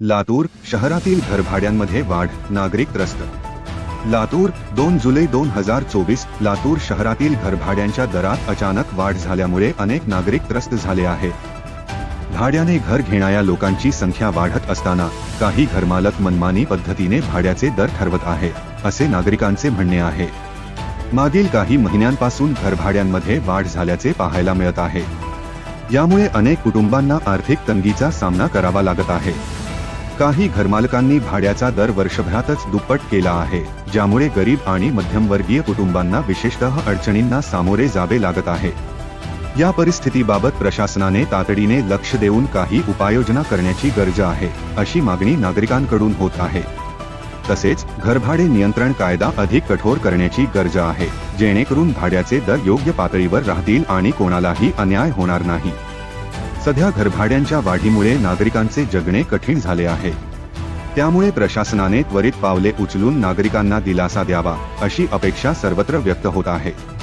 लातूर शहरातील घरभाड्यांमध्ये वाढ नागरिक त्रस्त. लातूर दोन जुलै दोन हजार चोवीस लातूर शहरातील घरभाड्यांच्या दरात अचानक वाढ झाल्यामुळे अनेक नागरिक त्रस्त झाले आहेत. भाड्याने घर घेणाऱ्या लोकांची संख्या वाढत असताना काही घरमालक मनमानी पद्धतीने भाड्याचे दर ठरवत आहे असे नागरिकांचे म्हणणे आहे. मागील काही महिन्यांपासून घरभाड्यांमध्ये वाढ झाल्याचे पाहायला मिळत आहे. यामुळे अनेक कुटुंबांना आर्थिक तंगीचा सामना करावा लागत आहे. काही घरमालकांनी भाड्याचा दर वर्षभरातच दुप्पट केला आहे ज्यामुळे गरीब आणि मध्यमवर्गीय कुटुंबांना विशेषतः अडचणींना सामोरे जावे लागत आहे. या परिस्थितीबाबत प्रशासनाने तातडीने लक्ष देऊन काही उपाययोजना करण्याची गरज आहे अशी मागणी नागरिकांकडून होत आहे. तसेच घरभाडे नियंत्रण कायदा अधिक कठोर करण्याची गरज आहे जेणेकरून भाड्याचे दर योग्य पातळीवर राहतील आणि कोणालाही अन्याय होणार नाही. सध्या घरभाड्यांच्या वाढीमुळे नागरिकांचे जगणे कठीण झाले आहे. त्यामुळे प्रशासनाने त्वरित पावले उचलून नागरिकांना दिलासा द्यावा अशी अपेक्षा सर्वत्र व्यक्त होत आहे.